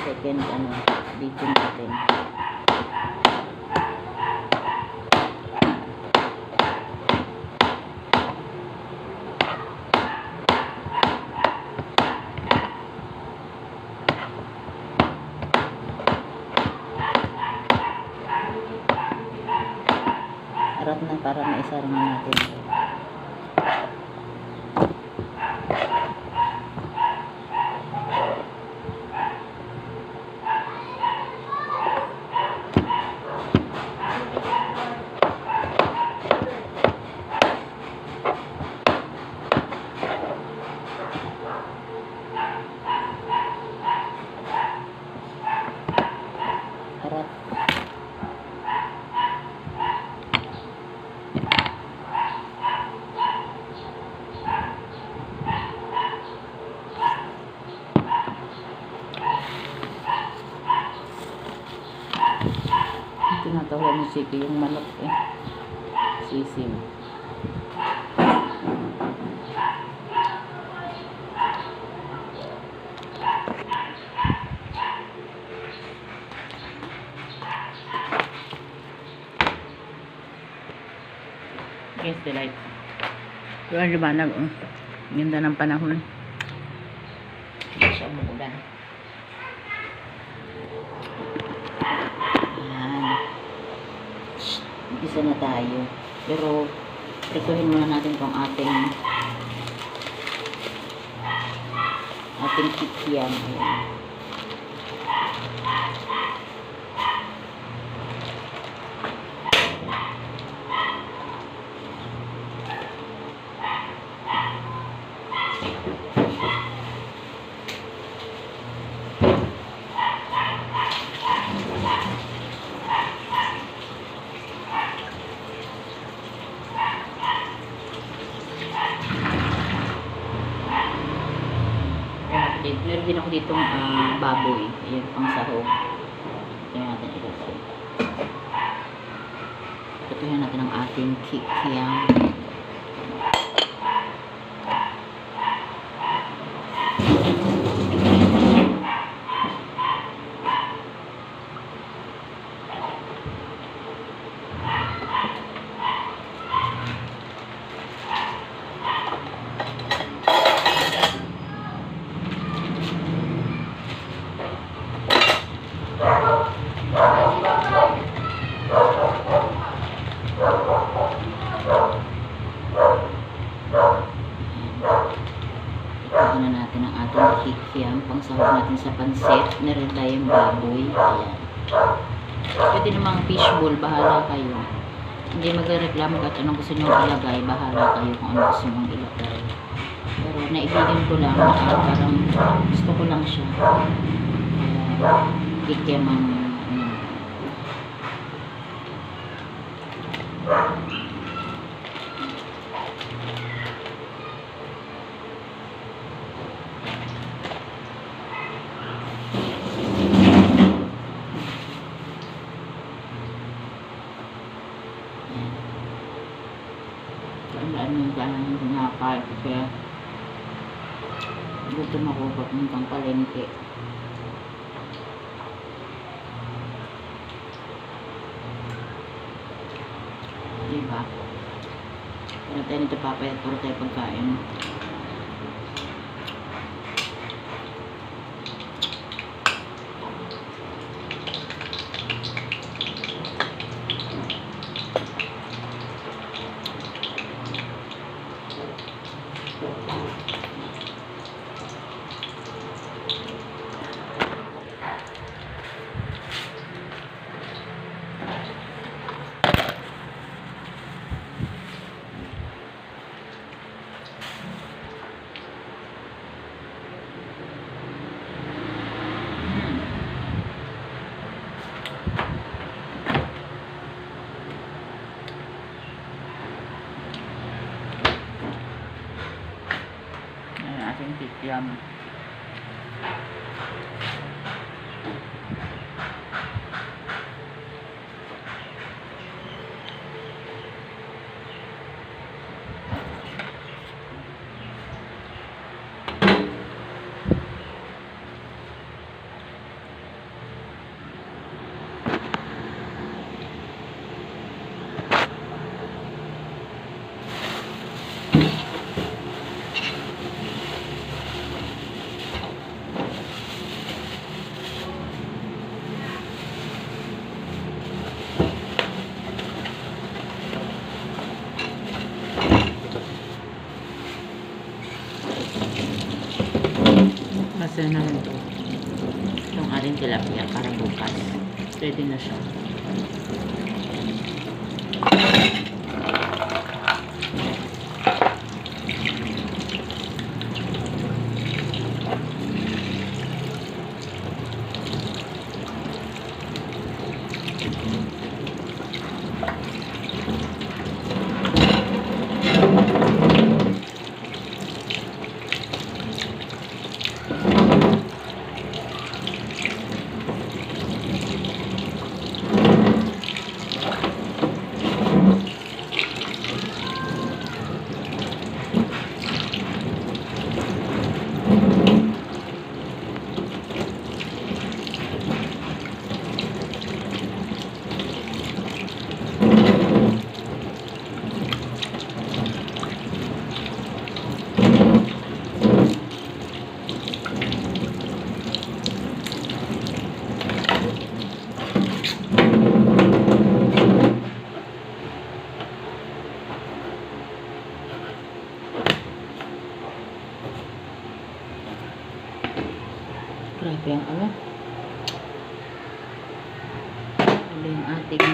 second ano, video natin. Harap na para maisara na natin. Harap. Tinatawag ni Siki yung manok eh. Sisim. Yes, delight. Yung ang liwanag, oh. Ganda ng panahon. Hindi siya umuulan. Ayan. Shh, Isa na tayo. Pero, prituhin muna natin tong ating ating kikiam. Ayan. Ayan, Ditong ah, baboy. Ayan, pang sahog. Kaya natin ilagay. Prituhin natin ang ating kikiam. Ito na natin ang ating kikiam. Pang sahog natin sa pansit. Meron tayong baboy. Ayan. Pwede namang fishbowl. Bahala kayo. Hindi magreklamo kahit anong gusto nyo ilagay. Bahala kayo kung ano gusto mong ilagay. Pero naibigan ko lang. ah, parang gusto ko lang siya. Kaya kikiam ang kanan yung pinakain ko kaya gutom ako papuntang palengke. Diba? Wala tayo nito papayat, puro tayo pagkain. Ayan, ating na lang to. Itong ating tilapia para bukas. Ready na siya. Grabe ang ano. Ano yung ating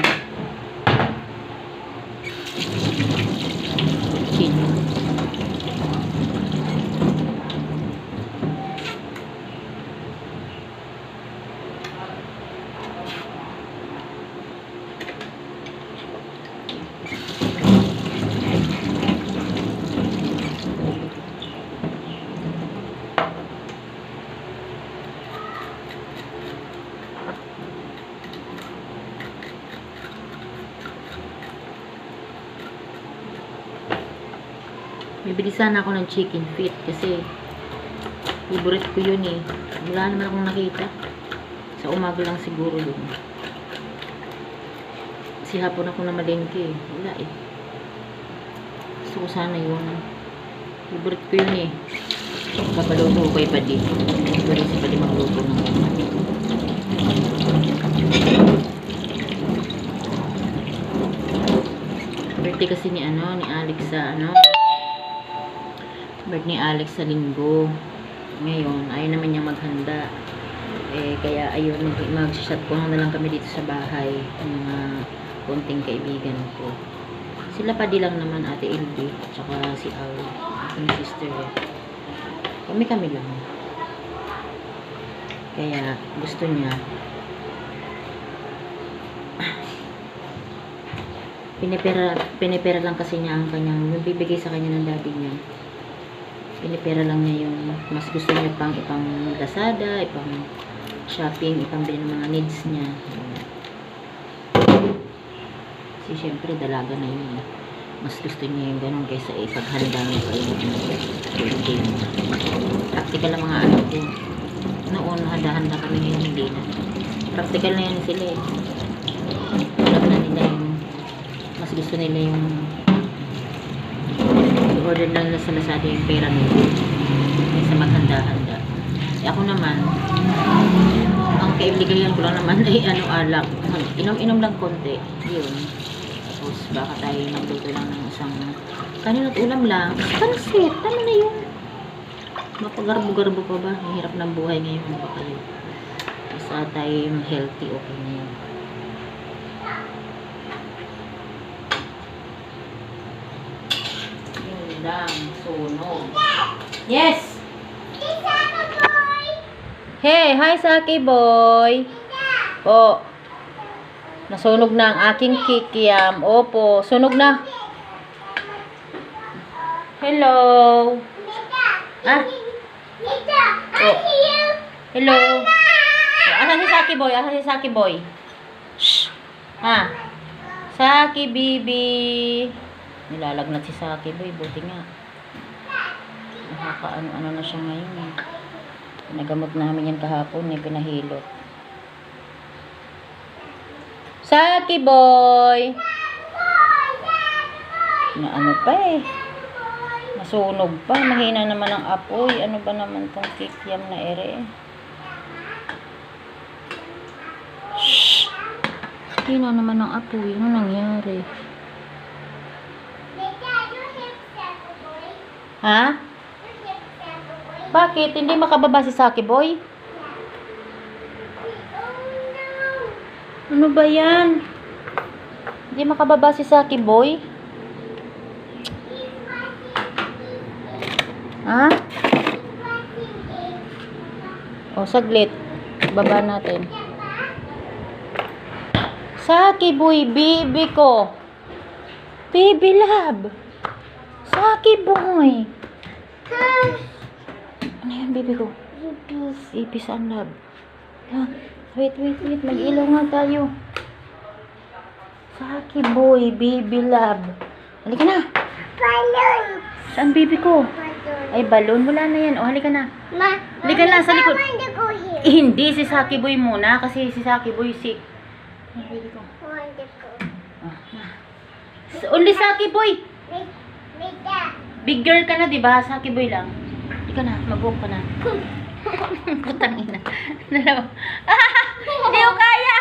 chino. Bibili sana ako ng chicken feet kasi favorite ko yun eh. Wala naman akong nakita. Sa umaga lang siguro yun. Kasi hapon ako na malengke eh. Wala eh. Gusto ko sana yun. Favorite ko yun eh. Kapaluto ko kay Padi. Pwede si Padi magluto ng. Birthday kasi ni ano, ni Alex sa ano, birthday ni Alex sa linggo. Ngayon, ayaw naman niya maghanda. Eh, kaya ayun, mag mag-shot ko na lang kami dito sa bahay. Ng mga konting kaibigan ko. Sila pa di lang naman, ate Ilby, tsaka si Al, aking sister. eh. Kami-kami lang. Kaya, gusto niya, pinipera, pinipera lang kasi niya ang kanyang, yung bibigay sa kanya ng daddy niya. Pinipera lang niya yung mas gusto niya pang ipang Lazada, ipang shopping, ipang ng mga needs niya. Kasi syempre dalaga na yun. eh. Mas gusto niya yung ganun kaysa ipaghanda niya pa yung birthday mo. Practical ang mga ano ko. Noon, handa-handa kami ngayon hindi na. Practical na yan sila eh. Alam na nila yung mas gusto nila yung order lang nila sa Lazada yung pera nila kaysa maghanda-handa. Eh ako naman, ang kaibigan ko lang naman ay ano alak. Inom-inom lang konti. Yun. Tapos baka tayo magluto lang ng isang kanina at ulam lang. Pansit, tama na yun. Mapagarbo-garbo pa ba? Ang hirap ng buhay ngayon pa kayo. Basta tayo healthy, okay na yun. Lang, sunog. Yes! Hey, hi Saki boy. Po. Nasunog na ang aking kikiam. Opo, sunog na. Hello. Ah, oh. Hello. Oh, asan si Saki boy? Asan si Saki boy? Shh. Ha? Saki bibi. Nilalagnat si Saki boy. Buti nga. Nakakaano-ano na siya ngayon eh. Nagamot namin yan kahapon eh. Pinahilot. Saki boy. Na ano pa eh. Masunog pa. Mahina naman ang apoy. Ano ba naman tong kikiam na ere? Shh. Hina naman ang apoy. Ano nangyari? Ha? Bakit? Hindi makababa si Saki Boy? Ano ba yan? Hindi makababa si Saki Boy? Ha? O, saglit. Baba natin. Saki Boy, baby ko. Baby love. Saki Boy. Ano yan, baby ko? Ipis ang love. Ah, wait, wait, wait. Mag-ilaw nga tayo. Saki boy, baby love. Halika na. Balon. Saan baby ko? Balon. Ay, balon. Wala na yan. O, halika na. Ma, Halika na, sa likod. Eh, hindi, si Saki boy muna. Kasi si Saki boy sick. Ay, baby ko. To go. Ah, Only Saki boy. Wait, wait. Big girl ka na, di ba? Saki boy lang. Halika na. Mag-walk ka na. Putang ina. Dalawa. Hindi ko kaya!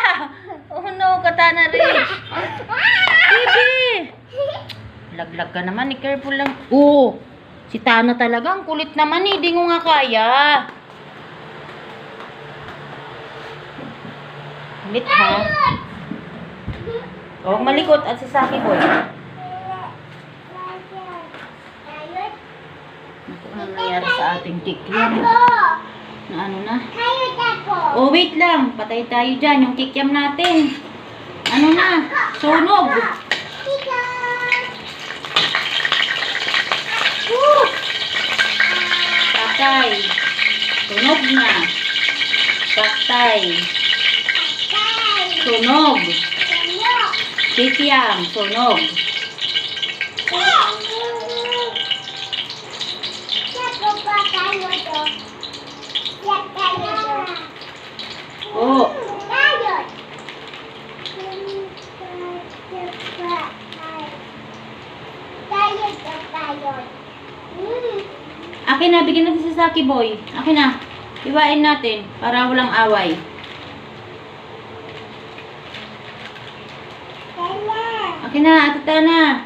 Oh no, katana rich. Baby! Laglag ka naman, eh, careful lang. Oo! Si Tana talaga, ang kulit naman eh. Di ko nga kaya. Kulit ha? Huwag malikot at si Saki boy. Ayun. Naku, ano nangyari sa ating kikiam? Ako. Na ano na? Oh, wait lang. Patay tayo dyan. Yung kikiam natin. Ano na? Sunog. Woo! Patay. Sunog na. Patay. Tay. Sunog. Kikiam. Sunog. Siapa pa tayo to? Siapa tayo to? Oh. Tayo. Tayo to tayo. Hmm. Akin na. Bigyan natin si Saki Boy. Akin na. Iwain natin. Para walang away. Akin na. Atata na.